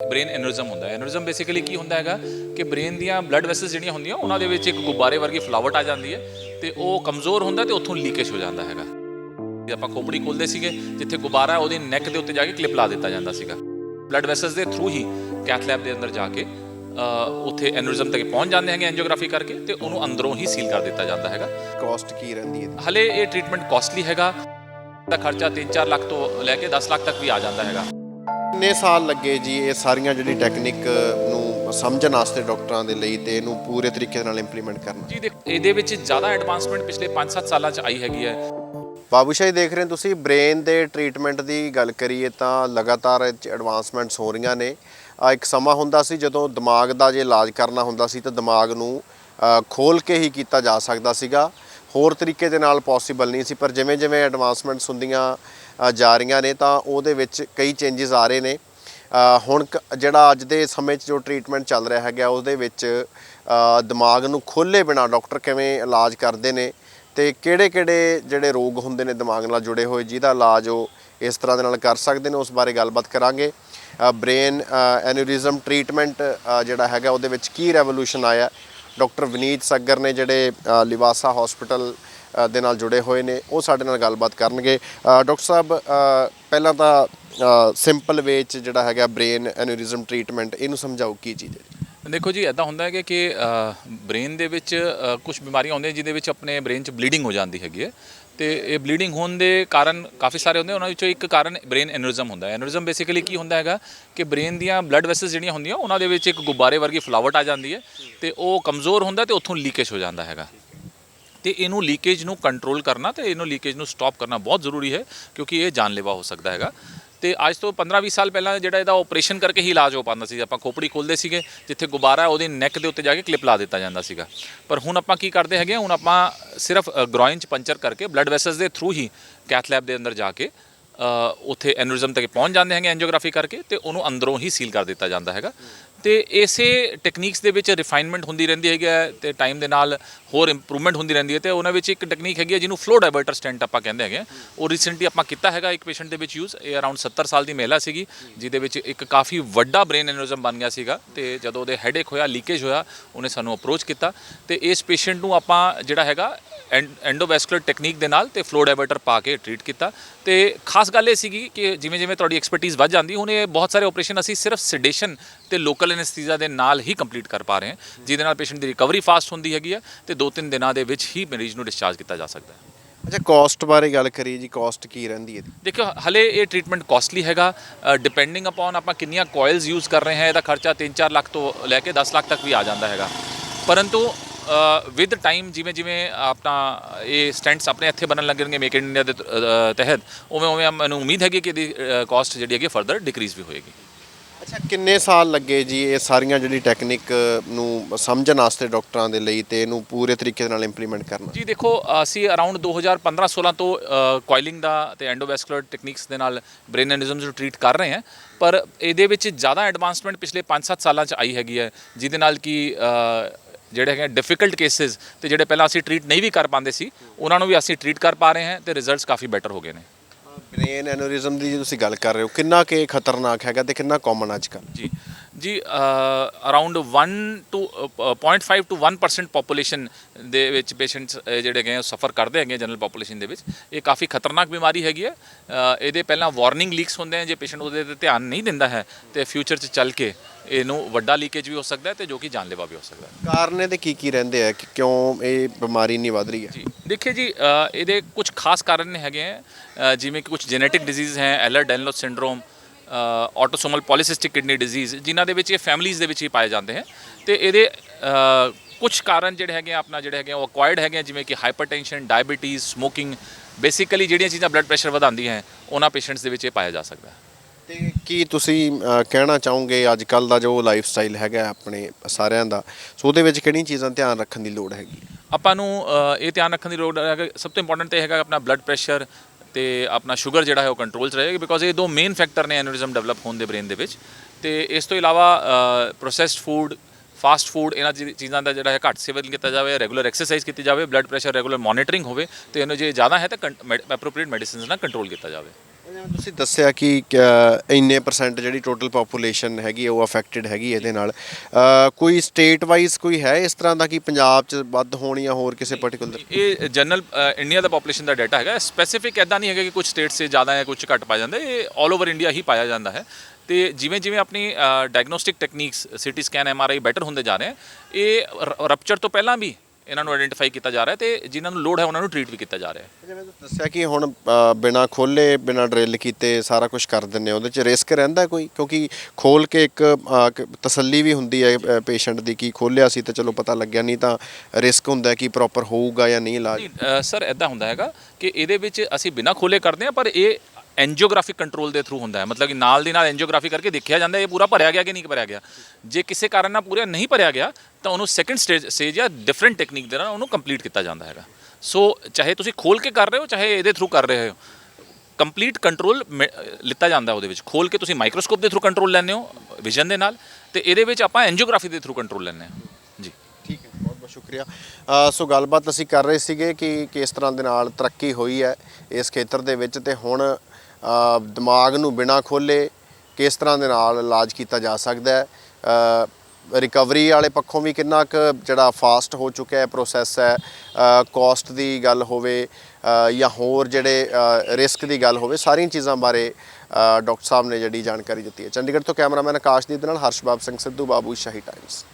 Brain ਐਨਰਿਜ਼ਮ ਹੁੰਦਾ ਹੈ। ਐਨਰਿਜ਼ਮ basically ਕੀ ਹੁੰਦਾ ਹੈਗਾ ਕਿ ਬ੍ਰੇਨ ਦੀਆਂ ਬਲੱਡ ਵੈਸਲਸ ਜਿਹੜੀਆਂ ਹੁੰਦੀਆਂ ਉਹਨਾਂ ਦੇ ਵਿੱਚ ਇੱਕ ਗੁਬਾਰੇ ਵਰਗੀ ਫਲਾਵਟ ਆ ਜਾਂਦੀ ਹੈ ਤੇ ਉਹ ਕਮਜ਼ੋਰ ਹੁੰਦਾ ਤੇ ਉੱਥੋਂ ਲੀਕੇਜ ਹੋ ਜਾਂਦਾ ਹੈਗਾ। ਜੇ ਆਪਾਂ ਖੋਪੜੀ ਖੋਲਦੇ ਸੀਗੇ ਜਿੱਥੇ ਗੁਬਾਰਾ ਉਹਦੀ ਨੈਕ ਦੇ ਉੱਤੇ ਜਾ ਕੇ ਕਲਿੱਪ ਲਾ ਦਿੱਤਾ ਜਾਂਦਾ ਸੀਗਾ। ਬਲੱਡ ਵੈਸਲਸ ਦੇ ਥਰੂ ਹੀ ਕੈਥ ਲੈਬ ਦੇ ਅੰਦਰ ਜਾ ਕੇ ਉੱਥੇ ਐਨਰਿਜ਼ਮ ਤੱਕ ਪਹੁੰਚ ਜਾਂਦੇ ਹੈਗੇ ਐਂਜੀਓਗ੍ਰਾਫੀ ਕਰਕੇ ਤੇ ਉਹਨੂੰ ਅੰਦਰੋਂ ਹੀ ਸੀਲ ਕਰ ਦਿੱਤਾ ਜਾਂਦਾ ਹੈਗਾ। ਕਾਸਟ ਕੀ ਰਹਿੰਦੀ ਹੈ? ਹਲੇ ਇਹ ਟ੍ਰੀਟਮੈਂਟ ਕਾਸਟਲੀ ਹੈਗਾ। ਦਾ ਖਰਚਾ 3-4 ਲੱਖ ਤੋਂ ਲੈ ਕੇ 10 ਲੱਖ ਤੱਕ ਵੀ ਆ ਜਾਂਦਾ ਹੈਗਾ। ਕਿੰਨੇ ਸਾਲ ਲੱਗੇ ਜੀ ਇਹ ਸਾਰੀਆਂ ਜਿਹੜੀ ਟੈਕਨੀਕ ਨੂੰ ਸਮਝਣ ਵਾਸਤੇ ਡਾਕਟਰਾਂ ਦੇ ਲਈ ਤੇ ਇਹਨੂੰ ਪੂਰੇ ਤਰੀਕੇ ਨਾਲ ਇੰਪਲੀਮੈਂਟ ਕਰਨਾ? ਜੀ ਦੇਖ ਇਹਦੇ ਵਿੱਚ ਜ਼ਿਆਦਾ ਐਡਵਾਂਸਮੈਂਟ ਪਿਛਲੇ 5-7 ਸਾਲਾਂ 'ਚ ਆਈ ਹੈਗੀ ਹੈ। ਬਾਬੂ ਸ਼ਾਹੀ ਦੇਖ ਰਹੇ ਤੁਸੀਂ ਬ੍ਰੇਨ ਦੇ ਟ੍ਰੀਟਮੈਂਟ ਦੀ ਗੱਲ ਕਰੀਏ ਤਾਂ ਲਗਾਤਾਰ ਇਹ 'ਚ ਐਡਵਾਂਸਮੈਂਟਸ ਹੋ ਰਹੀਆਂ ਨੇ। ਆ ਇੱਕ ਸਮਾਂ ਹੁੰਦਾ ਸੀ ਜਦੋਂ ਦਿਮਾਗ ਦਾ ਜੇ ਇਲਾਜ ਕਰਨਾ ਹੁੰਦਾ ਸੀ ਤਾਂ ਦਿਮਾਗ ਨੂੰ ਖੋਲ ਕੇ ਹੀ ਕੀਤਾ ਜਾ ਸਕਦਾ ਸੀਗਾ। ਹੋਰ ਤਰੀਕੇ ਦੇ ਨਾਲ ਪੋਸੀਬਲ ਨਹੀਂ ਸੀ ਪਰ ਜਿਵੇਂ ਜਿਵੇਂ ਐਡਵਾਂਸਮੈਂਟਸ ਹੁੰਦੀਆਂ ਜਾ ਰਹੀਆਂ ਨੇ, ਤਾਂ ਉਹਦੇ ਵਿੱਚ ਕਈ ਚੇਂਜਸ ਆ ਰਹੇ ਨੇ। ਹੁਣ ਕ- ਜਿਹੜਾ ਅੱਜ ਦੇ ਸਮੇਂ 'ਚ ਜੋ ਟ੍ਰੀਟਮੈਂਟ ਚੱਲ ਰਿਹਾ ਹੈਗਾ, ਉਹਦੇ ਵਿੱਚ ਦਿਮਾਗ ਨੂੰ ਖੋਲੇ ਬਿਨਾ ਡਾਕਟਰ ਕਿਵੇਂ ਇਲਾਜ ਕਰਦੇ ਨੇ ਤੇ ਕਿਹੜੇ-ਕਿਹੜੇ ਜਿਹੜੇ ਰੋਗ ਹੁੰਦੇ ਨੇ ਦਿਮਾਗ ਨਾਲ ਜੁੜੇ ਹੋਏ, ਜਿਹਦਾ ਇਲਾਜ ਉਹ ਇਸ ਤਰ੍ਹਾਂ ਦੇ ਨਾਲ ਕਰ ਸਕਦੇ ਨੇ, ਉਸ ਬਾਰੇ ਗੱਲਬਾਤ ਕਰਾਂਗੇ। ਬ੍ਰੇਨ ਐਨਿਊਰਿਜ਼ਮ ਟ੍ਰੀਟਮੈਂਟ ਜਿਹੜਾ ਹੈਗਾ, ਉਹਦੇ ਵਿੱਚ ਕੀ ਰੈਵੋਲੂਸ਼ਨ ਆਇਆ? ਡਾਕਟਰ ਵਿਨੀਤ ਸੱਗਰ ਨੇ ਜਿਹੜੇ ਲਿਵਾਸਾ ਹਸਪੀਟਲ ਦੇ ਨਾਲ ਜੁੜੇ ਹੋਏ ਨੇ ਉਹ ਸਾਡੇ ਨਾਲ ਗੱਲਬਾਤ ਕਰਨਗੇ। ਅ, ਡਾਕਟਰ ਸਾਹਿਬ ਪਹਿਲਾਂ ਤਾਂ ਸਿੰਪਲ ਵੇ ਚ ਜਿਹੜਾ ਹੈਗਾ ਬ੍ਰੇਨ ਐਨਿਊਰਿਜ਼ਮ ਟ੍ਰੀਟਮੈਂਟ ਇਹਨੂੰ ਸਮਝਾਓ ਕੀ ਚੀਜ਼ ਹੈ? ਦੇਖੋ ਜੀ ਐਦਾਂ ਹੁੰਦਾ ਹੈ ਕਿ ਬ੍ਰੇਨ ਦੇ ਵਿੱਚ ਕੁਝ ਬਿਮਾਰੀਆਂ ਹੁੰਦੀਆਂ ਜਿਹਦੇ ਵਿੱਚ ਆਪਣੇ ਬ੍ਰੇਨ 'ਚ ਬਲੀਡਿੰਗ ਹੋ ਜਾਂਦੀ ਹੈਗੀ ਹੈ। ਤੇ ਇਹ ਬਲੀਡਿੰਗ ਹੋਣ ਦੇ ਕਾਰਨ ਕਾਫੀ ਸਾਰੇ ਹੁੰਦੇ ਉਹਨਾਂ ਵਿੱਚੋਂ ਇੱਕ ਕਾਰਨ ਬ੍ਰੇਨ ਐਨਰਿਜ਼ਮ ਹੁੰਦਾ ਹੈ। ਐਨਰਿਜ਼ਮ ਬੇਸਿਕਲੀ ਕੀ ਹੁੰਦਾ ਹੈਗਾ ਕਿ ਬ੍ਰੇਨ ਦੀਆਂ ਬਲੱਡ ਵੈਸਲਸ ਜਿਹੜੀਆਂ ਹੁੰਦੀਆਂ ਉਹਨਾਂ ਦੇ ਵਿੱਚ ਇੱਕ ਗੁਬਾਰੇ ਵਰਗੀ ਫਲਾਵਟ ਆ ਜਾਂਦੀ ਹੈ ਤੇ ਉਹ ਕਮਜ਼ੋਰ ਹੁੰਦਾ ਤੇ ਉੱਥੋਂ ਲੀਕੇਜ ਹੋ ਜਾਂਦਾ ਹੈਗਾ। ਤੇ ਇਹਨੂੰ ਲੀਕੇਜ ਨੂੰ ਕੰਟਰੋਲ ਕਰਨਾ ਤੇ ਇਹਨੂੰ ਲੀਕੇਜ ਨੂੰ ਸਟਾਪ ਕਰਨਾ ਬਹੁਤ ਜ਼ਰੂਰੀ ਹੈ, ਕਿਉਂਕਿ ਇਹ ਜਾਨਲੇਵਾ ਹੋ ਸਕਦਾ ਹੈਗਾ ਤੇ ਅੱਜ ਤੋਂ 15-20 ਸਾਲ ਪਹਿਲਾਂ ਜਿਹੜਾ ਇਹਦਾ ਆਪਰੇਸ਼ਨ ਕਰਕੇ ਹੀ ਇਲਾਜ ਹੋ ਪਾਉਂਦਾ ਸੀ, ਆਪਾਂ ਖੋਪੜੀ ਖੋਲਦੇ ਸੀਗੇ, ਜਿੱਥੇ ਗੁਬਾਰਾ ਉਹਦੇ ਉਹਦੀ ਨੈਕ ਦੇ ਉੱਤੇ ਜਾ ਕੇ ਕਲਿੱਪ ਲਾ ਦਿੱਤਾ ਜਾਂਦਾ ਸੀਗਾ ਪਰ ਹੁਣ ਆਪਾਂ ਕੀ ਕਰਦੇ ਹੈਗੇ ਹਾਂ? ਹੁਣ ਆਪਾਂ ਸਿਰਫ ਗ੍ਰੋਇਨ ਚ ਪੰਚਰ ਕਰਕੇ ਬਲੱਡ ਵੈਸਲਸ ਦੇ ਥਰੂ ਹੀ ਕੈਥ ਲੈਬ ਦੇ ਅੰਦਰ ਜਾ ਕੇ ਉੱਥੇ ਐਨਰਿਜ਼ਮ ਤੱਕ ਪਹੁੰਚ ਜਾਂਦੇ ਹੈਗੇ ਐਂਜੀਓਗ੍ਰਾਫੀ ਕਰਕੇ ਤੇ ਉਹਨੂੰ ਅੰਦਰੋਂ ਹੀ ਸੀਲ ਕਰ ਦਿੱਤਾ ਜਾਂਦਾ ਹੈਗਾ ਤੇ ਇਸੇ ਟੈਕਨੀਕਸ ਦੇ ਵਿੱਚ ਰਿਫਾਈਨਮੈਂਟ ਹੁੰਦੀ ਰਹਿੰਦੀ ਹੈਗੀ ਹੈ ਤੇ ਟਾਈਮ ਦੇ ਨਾਲ ਹੋਰ ਇੰਪਰੂਵਮੈਂਟ ਹੁੰਦੀ ਰਹਿੰਦੀ ਹੈ ਤੇ ਉਹਨਾਂ ਵਿੱਚ ਇੱਕ ਟੈਕਨੀਕ ਹੈਗੀ ਹੈ ਜਿਹਨੂੰ ਫਲੋ ਡਾਇਵਰਟਰ ਸਟੈਂਟ ਆਪਾਂ ਕਹਿੰਦੇ ਹੈਗੇ ਹਾਂ। ਉਹ ਰੀਸੈਂਟਲੀ ਆਪਾਂ ਕੀਤਾ ਹੈਗਾ, ਇੱਕ ਪੇਸ਼ੈਂਟ ਦੇ ਵਿੱਚ ਯੂਜ਼ ਇਹ ਅਰਾਊਂਡ 70 ਸਾਲ ਦੀ ਮਹਿਲਾ ਸੀਗੀ, ਜਿਹਦੇ ਵਿੱਚ ਇੱਕ ਕਾਫੀ ਵੱਡਾ ਬ੍ਰੇਨ ਐਨੋਰਿਜ਼ਮ ਬਣ ਗਿਆ ਸੀਗਾ ਤੇ ਜਦੋਂ ਉਹਦੇ ਹੈਡੇਕ ਹੋਇਆ ਲੀਕੇਜ ਹੋਇਆ, ਉਹਨੇ ਸਾਨੂੰ ਅਪਰੋਚ ਕੀਤਾ ਤੇ ਇਸ ਪੇਸ਼ੈਂਟ ਨੂੰ ਆਪਾਂ ਜਿਹੜਾ ਹੈਗਾ ਐਂਡੋਵੈਸਕੂਲਰ ਟੈਕਨੀਕ ਦੇ ਨਾਲ ਤੇ ਫਲੋ ਡਾਇਵਰਟਰ ਪਾ ਕੇ ਟ੍ਰੀਟ ਕੀਤਾ। ਤੇ ਖਾਸ ਗੱਲ ਇਹ ਸੀਗੀ ਕਿ ਜਿਵੇਂ ਜਿਵੇਂ ਤੁਹਾਡੀ ਐਕਸਪਰਟਿਜ਼ ਵੱਧ ਜਾਂਦੀ ਹੁਣ ਇਹ ਬਹੁਤ ਸਾਰੇ ਆਪਰੇਸ਼ਨ ਅਸੀਂ ਸਿਰਫ ਸੈਡੇਸ਼ਨ ਤੇ ਲੋਕਲ ਐਨਸਥੀਸੀਆ ਦੇ ਨਾਲ ਹੀ ਕੰਪਲੀਟ ਕਰ ਪਾ ਰਹੇ ਹਾਂ ਜਿਹਦੇ ਨਾਲ ਪੇਸ਼ੈਂਟ ਦੀ ਰਿਕਵਰੀ ਫਾਸਟ ਹੁੰਦੀ ਹੈਗੀ ਆ ਤੇ 2-3 ਦਿਨਾਂ ਦੇ ਵਿੱਚ ਹੀ ਮਰੀਜ਼ ਨੂੰ ਡਿਸਚਾਰਜ ਕੀਤਾ ਜਾ ਸਕਦਾ ਹੈ। ਅੱਛਾ ਕਾਸਟ ਬਾਰੇ ਗੱਲ ਕਰੀਏ ਜੀ ਕਾਸਟ ਕੀ ਰਹਿੰਦੀ ਹੈ? ਦੇਖੋ ਹਲੇ ਇਹ ਟ੍ਰੀਟਮੈਂਟ ਕਾਸਟਲੀ ਹੈਗਾ ਡਿਪੈਂਡਿੰਗ ਅਪਨ ਆਪਾਂ ਕਿੰਨੀਆਂ ਕੋਇਲਸ ਯੂਜ਼ ਕਰ ਰਹੇ ਹਾਂ ਇਹਦਾ ਖਰਚਾ 3-4 ਲੱਖ ਤੋਂ ਲੈ ਕੇ 10 ਲੱਖ ਤੱਕ ਵੀ ਆ ਜਾਂਦਾ ਹੈਗਾ। ਪਰੰਤੂ ਵਿਦ ਟਾਈਮ ਜਿਵੇਂ ਜਿਵੇਂ ਆਪਣਾ ਇਹ ਸਟੈਂਟਸ ਆਪਣੇ ਇੱਥੇ ਬਣਨ ਲੱਗਣਗੇ ਮੇਕ ਇਨ ਇੰਡੀਆ ਦੇ ਤਹਿਤ ਉਵੇਂ ਉਵੇਂ ਮੈਨੂੰ ਉਮੀਦ ਹੈਗੀ ਕਿ ਇਹਦੀ ਕਾਸਟ ਜਿਹੜੀ ਹੈਗੀ ਫਰਦਰ ਡਿਕਰੀਜ਼ ਵੀ ਹੋਏਗੀ। ਅੱਛਾ ਕਿੰਨੇ ਸਾਲ ਲੱਗੇ ਜੀ ਇਹ ਸਾਰੀਆਂ ਜਿਹੜੀ ਟੈਕਨੀਕ ਨੂੰ ਸਮਝਣ ਵਾਸਤੇ ਡਾਕਟਰਾਂ ਦੇ ਲਈ ਤੇ ਇਹਨੂੰ ਪੂਰੇ ਤਰੀਕੇ ਦੇ ਨਾਲ ਇੰਪਲੀਮੈਂਟ ਕਰਨਾ? ਜੀ ਦੇਖੋ ਅਸੀਂ ਅਰਾਊਂਡ 2015-16 ਤੋਂ ਕੋਇਲਿੰਗ ਦਾ ਤੇ ਐਂਡੋਵੈਸਕੂਲਰ ਟੈਕਨੀਕਸ ਦੇ ਨਾਲ ਬ੍ਰੇਨ ਐਨਰਿਜ਼ਮਸ ਨੂੰ ਟ੍ਰੀਟ ਕਰ ਰਹੇ ਹਾਂ ਪਰ ਇਹਦੇ ਵਿੱਚ ਜ਼ਿਆਦਾ ਐਡਵਾਂਸਮੈਂਟ ਪਿਛਲੇ 5-7 ਸਾਲਾਂ 'ਚ ਆਈ ਹੈਗੀ ਹੈ ਜਿਹਦੇ ਨਾਲ ਕਿ ਜਿਹੜੇ ਹੈਗੇ ਡਿਫਿਕਲਟ ਕੇਸਿਸ ਤੇ ਜਿਹੜੇ ਪਹਿਲਾਂ ਅਸੀਂ ਟ੍ਰੀਟ ਨਹੀਂ ਵੀ ਕਰ ਪਾਉਂਦੇ ਸੀ ਉਹਨਾਂ ਨੂੰ ਵੀ ਅਸੀਂ ਟ੍ਰੀਟ ਕਰ ਪਾ ਰਹੇ ਹਾਂ ਤੇ ਰਿਜ਼ਲਟਸ ਕਾਫੀ ਬੈਟਰ ਹੋ ਗਏ ਨੇ। ਬ੍ਰੇਨ ਐਨੋਰਿਜ਼ਮ ਦੀ ਜੇ ਤੁਸੀਂ ਗੱਲ ਕਰ ਰਹੇ ਹੋ ਕਿੰਨਾ ਕਿ ਖਤਰਨਾਕ ਹੈਗਾ ਤੇ ਕਿੰਨਾ ਕਾਮਨ ਅੱਜ ਕੱਲ੍ਹ? ਜੀ ਜੀ ਅਰਾਊਂਡ 1 ਟੂ 0.5 ਟੂ 1% ਪੋਪੂਲੇਸ਼ਨ ਦੇ ਵਿੱਚ ਪੇਸ਼ੈਂਟਸ ਜਿਹੜੇ ਹੈਗੇ ਸਫਰ ਕਰਦੇ ਹੈਗੇ ਜਨਰਲ ਪੋਪੂਲੇਸ਼ਨ ਦੇ ਵਿੱਚ। ਇਹ ਕਾਫੀ ਖਤਰਨਾਕ ਬਿਮਾਰੀ ਹੈਗੀ ਹੈ। ਇਹਦੇ ਪਹਿਲਾਂ ਵਾਰਨਿੰਗ ਲੀਕਸ ਹੁੰਦੇ ਆ ਜੇ ਪੇਸ਼ੈਂਟ ਉਹਦੇ ਤੇ ਧਿਆਨ ਨਹੀਂ ਦਿੰਦਾ ਹੈ ਤੇ ਫਿਊਚਰ 'ਚ ਚੱਲ ਕੇ ਇਹਨੂੰ ਵੱਡਾ ਲੀਕੇਜ ਵੀ ਹੋ ਸਕਦਾ ਹੈ ਤੇ ਜੋ ਕਿ ਜਾਨਲੇਵਾ ਵੀ ਹੋ ਸਕਦਾ ਹੈ। ਕਾਰਨ ਇਹਦੇ ਕੀ ਕੀ ਰਹਿੰਦੇ ਆ? ਕਿ ਕਿਉਂ ਇਹ ਬਿਮਾਰੀ ਨਹੀਂ ਵੱਧ ਰਹੀ ਹੈ? ਜੀ ਦੇਖिए ਜੀ ਇਹਦੇ ਕੁਝ ਖਾਸ ਕਾਰਨ ਹੈਗੇ ਅ, ਜਿਵੇਂ ਕਿ ਕੁਝ ਜੈਨੇਟਿਕ ਡਿਜ਼ੀਜ਼ ਹੈ Ehlers Danlos syndrome autosomal polycystic kidney disease ਜਿਨ੍ਹਾਂ ਦੇ ਵਿੱਚ ਇਹ ਫੈਮਿਲੀਜ਼ ਦੇ ਵਿੱਚ ਹੀ ਪਾਏ ਜਾਂਦੇ ਹੈ। ਤੇ ਇਹਦੇ ਕੁਝ ਕਾਰਨ ਜਿਹੜੇ ਹੈਗੇ ਆ ਆਪਣਾ ਜਿਹੜੇ ਹੈਗੇ ਆ ਉਹ ਅਕਵਾਇਰਡ ਹੈਗੇ ਆ ਜਿਵੇਂ ਕਿ ਹਾਈਪਰਟੈਂਸ਼ਨ ਡਾਇਬੀਟੀਜ਼ ਸਮੋਕਿੰਗ ਬੇਸਿਕਲੀ ਜਿਹੜੀਆਂ ਚੀਜ਼ਾਂ ਬਲੱਡ ਪ੍ਰੈਸ਼ਰ ਵਧਾਉਂਦੀਆਂ ਹੈ ਉਹਨਾਂ ਪੇਸ਼ੈਂਟਸ ਦੇ ਵਿੱਚ ਇਹ ਪਾਇਆ ਜਾ ਸਕਦਾ ਹੈ। ਤੇ ਕੀ ਤੁਸੀਂ ਕਹਿਣਾ ਚਾਹੋਗੇ ਅੱਜ ਕੱਲ ਦਾ ਜੋ ਲਾਈਫ ਸਟਾਈਲ ਹੈਗਾ ਆਪਣੇ ਸਾਰਿਆਂ ਦਾ ਸੋ ਉਹਦੇ ਵਿੱਚ ਕਿਹੜੀਆਂ ਚੀਜ਼ਾਂ ਧਿਆਨ ਰੱਖਣ ਦੀ ਲੋੜ ਹੈਗੀ? ਆਪਾਂ ਨੂੰ ਇਹ ਧਿਆਨ ਰੱਖਣ ਦੀ ਲੋੜ ਹੈ ਕਿ ਸਭ ਤੋਂ ਇੰਪੋਰਟੈਂਟ ਤੇ ਹੈਗਾ ਆਪਣਾ ਬਲੱਡ ਪ੍ਰੈਸ਼ਰ ਤੇ ਆਪਣਾ ਸ਼ੂਗਰ ਜਿਹੜਾ ਹੈ ਉਹ ਕੰਟਰੋਲ 'ਚ ਰਹੇਗਾ ਬਿਕੋਜ਼ ਇਹ ਦੋ ਮੇਨ ਫੈਕਟਰ ਨੇ ਐਨੋਰਿਜ਼ਮ ਡਿਵੈਲਪ ਹੋਣ ਦੇ ਬ੍ਰੇਨ ਦੇ ਵਿੱਚ। ਤੇ ਇਸ ਤੋਂ ਇਲਾਵਾ ਪ੍ਰੋਸੈਸਡ ਫੂਡ ਫਾਸਟ ਫੂਡ ਇਹਨਾਂ ਚੀ- ਚੀਜ਼ਾਂ ਦਾ ਜਿਹੜਾ ਹੈ ਘੱਟ ਸੇਵਨ ਕੀਤਾ ਜਾਵੇ ਰੈਗੂਲਰ ਐਕਸਰਸਾਈਜ਼ ਕੀਤੀ ਜਾਵੇ ਬਲੱਡ ਪ੍ਰੈਸ਼ਰ ਰੈਗੂਲਰ ਮੋਨੀਟਰਿੰਗ ਹੋਵੇ, ਤੇ ਇਹਨੂੰ ਜੇ ਜ਼ਿਆਦਾ ਹੈ ਤਾਂ ਐਪਰੋਪ੍ਰੀਏਟ ਮੈਡੀਸਿਨਸ ਨਾਲ ਕੰਟਰੋਲ ਕੀਤਾ ਜਾਵੇ। ਜਿਵੇਂ ਤੁਸੀਂ ਦੱਸਿਆ ਕਿ ਕ- ਇੰਨੇ ਪਰਸੈਂਟ ਜਿਹੜੀ ਟੋਟਲ ਪੋਪੂਲੇਸ਼ਨ ਹੈਗੀ ਹੈ, ਉਹ ਅਫੈਕਟਡ ਹੈਗੀ ਇਹਦੇ ਨਾਲ। ਅ, ਕੋਈ ਸਟੇਟ ਵਾਈਜ਼ ਕੋਈ ਹੈ ਇਸ ਤਰ੍ਹਾਂ ਦਾ ਕਿ ਪੰਜਾਬ 'ਚ ਵੱਧ ਹੋਣ ਜਾਂ ਹੋਰ ਕਿਸੇ ਪਾਰਟਿਕੂਲਰ ਇਹ ਜਨਰਲ ਇੰਡੀਆ ਦਾ ਪੋਪੂਲੇਸ਼ਨ ਦਾ ਡਾਟਾ ਹੈਗਾ। ਸਪੈਸੀਫਿਕ ਐਦਾਂ ਨਹੀਂ ਹੈਗਾ ਕਿ ਕੁਝ ਸਟੇਟਸ 'ਚ ਜ਼ਿਆਦਾ ਹੈ ਕੁਝ ਘੱਟ ਪਾਇਆ ਜਾਂਦਾ। ਹੈ। ਇਹ 올 ਓਵਰ ਇੰਡੀਆ ਹੀ ਪਾਇਆ ਜਾਂਦਾ ਹੈ। ਤੇ ਜਿਵੇਂ ਜਿਵੇਂ ਆਪਣੀ diagnostic techniques CT scan M R I better ਹੁੰਦੇ ਜਾ ਰਹੇ ਹੈ ਇਹ ਰਪਚਰ ਤੋਂ ਪਹਿਲਾਂ ਵੀ ਇਹਨਾਂ ਨੂੰ ਆਇਡੈਂਟੀਫਾਈ ਕੀਤਾ ਜਾ ਰਿਹਾ ਤੇ ਜਿਨ੍ਹਾਂ ਨੂੰ ਲੋਡ ਹੈ ਉਹਨਾਂ ਨੂੰ ਟ੍ਰੀਟ ਵੀ ਕੀਤਾ ਜਾ ਰਿਹਾ ਹੈ। ਜਿਵੇਂ ਤੁਸੀਂ ਦੱਸਿਆ ਕਿ ਹੁਣ ਅ, ਬਿਨਾਂ ਖੋਲੇ ਬਿਨਾਂ ਡਰਿਲ ਕੀਤੇ ਸਾਰਾ ਕੁਝ ਕਰ ਹੋ ਉਹਦੇ 'ਚ ਰਿਸਕ ਰਹਿੰਦਾ ਕੋਈ? ਕਿਉਂਕਿ ਖੋਲ ਕੇ ਇੱਕ ਅ, ਕ- ਤਸੱਲੀ ਵੀ ਹੁੰਦੀ ਹੈ ਪੇਸ਼ੈਂਟ ਦੀ ਕਿ ਖੋਲਿਆ ਸੀ ਤਾਂ ਚਲੋ ਪਤਾ ਲੱਗਿਆ ਨਹੀਂ ਤਾਂ ਰਿਸਕ ਹੁੰਦਾ ਕਿ ਪ੍ਰੋਪਰ ਹੋਊਗਾ ਜਾਂ ਨਹੀਂ ਇਲਾਜ। ਨਹੀਂ ਸਰ ਐਦਾਂ ਹੁੰਦਾ ਹੈਗਾ ਕਿ ਇਹਦੇ ਵਿੱਚ ਅਸੀਂ ਬਿਨਾਂ ਖੋਲੇ ਕਰਦੇ ਹਾਂ ਪਰ ਇਹ ਐਂਜੀਓਗ੍ਰਾਫਿਕ ਕੰਟਰੋਲ ਦੇ ਥਰੂ ਹੁੰਦਾ ਹੈ। ਮਤਲਬ ਕਿ ਨਾਲ ਦੀ ਨਾਲ ਐਂਜੀਓਗ੍ਰਾਫੀ ਕਰਕੇ ਦੇਖਿਆ ਜਾਂਦਾ ਹੈ ਇਹ ਪੂਰਾ ਭਰਿਆ ਗਿਆ ਕਿ ਨਹੀਂ ਭਰਿਆ ਗਿਆ? ਜੇ ਕਿਸੇ ਕਾਰਨ ਨਾਲ ਪੂਰਾ ਨਹੀਂ ਭਰਿਆ ਗਿਆ ਤਾਂ ਉਹਨੂੰ ਸੈਕੰਡ ਸਟੇਜ ਸਟੇਜ ਜਾਂ ਡਿਫਰੈਂਟ ਟੈਕਨੀਕ ਦੇ ਨਾਲ ਉਹਨੂੰ ਕੰਪਲੀਟ ਕੀਤਾ ਜਾਂਦਾ ਹੈਗਾ। ਸੋ ਚਾਹੇ ਤੁਸੀਂ ਖੋਲ ਕੇ ਕਰ ਰਹੇ ਹੋ, ਚਾਹੇ ਇਹਦੇ ਥਰੂ ਕਰ ਰਹੇ ਹੋ। ਕੰਪਲੀਟ ਕੰਟਰੋਲ ਲਿੱਤਾ ਜਾਂਦਾ ਉਹਦੇ ਵਿੱਚ। ਖੋਲ ਕੇ ਤੁਸੀਂ ਮਾਈਕਰੋਸਕੋਪ ਦੇ ਥਰੂ ਕੰਟਰੋਲ ਲੈਂਦੇ ਹੋ ਵਿਜ਼ਨ ਦੇ ਨਾਲ। ਤੇ ਇਹਦੇ ਵਿੱਚ ਆਪਾਂ ਐਂਜੀਓਗ੍ਰਾਫੀ ਦੇ ਥਰੂ ਕੰਟਰੋਲ ਲੈਂਦੇ ਹਾਂ। ਜੀ। ਠੀਕ ਹੈ, ਬਹੁਤ ਬਹੁਤ ਸ਼ੁਕਰੀਆ। ਸੋ ਗੱਲਬਾਤ ਅਸੀਂ ਕਰ ਰਹੇ ਸੀਗੇ ਕਿ ਕਿਸ ਤਰ੍ਹਾਂ ਦੇ ਨਾਲ ਤਰੱਕੀ ਹੋਈ ਹੈ ਇਸ ਖੇਤਰ ਦੇ ਵਿੱਚ ਤੇ ਹੁਣ ਦਿਮਾਗ ਨੂੰ ਬਿਨਾਂ ਖੋਲੇ ਕਿਸ ਤਰ੍ਹਾਂ ਦੇ ਨਾਲ ਇਲਾਜ ਕੀਤਾ ਜਾ ਸਕਦਾ ਹੈ। ਰਿਕਵਰੀ ਵਾਲੇ ਪੱਖੋਂ ਵੀ ਕਿੰਨਾ ਕੁ ਜਿਹੜਾ ਫਾਸਟ ਹੋ ਚੁੱਕਿਆ ਹੈ ਪ੍ਰੋਸੈਸ ਹੈ ਕਾਸਟ ਦੀ ਗੱਲ ਹੋਵੇ ਜਾਂ ਹੋਰ ਜਿਹੜੇ ਰਿਸਕ ਦੀ ਗੱਲ ਹੋਵੇ ਸਾਰੀਆਂ ਚੀਜ਼ਾਂ ਬਾਰੇ ਅ, ਡਾਕਟਰ ਸਾਹਿਬ ਨੇ ਜਿਹੜੀ ਜਾਣਕਾਰੀ ਦਿੱਤੀ ਹੈ। ਚੰਡੀਗੜ੍ਹ ਤੋਂ ਕੈਮਰਾਮੈਨ ਆਕਾਸ਼ਦੀਪ ਦੇ ਨਾਲ ਹਰਸ਼ਬਾਬ ਸਿੰਘ ਸਿੱਧੂ ਬਾਬੂ ਸ਼ਾਹੀ ਟਾਈਮਸ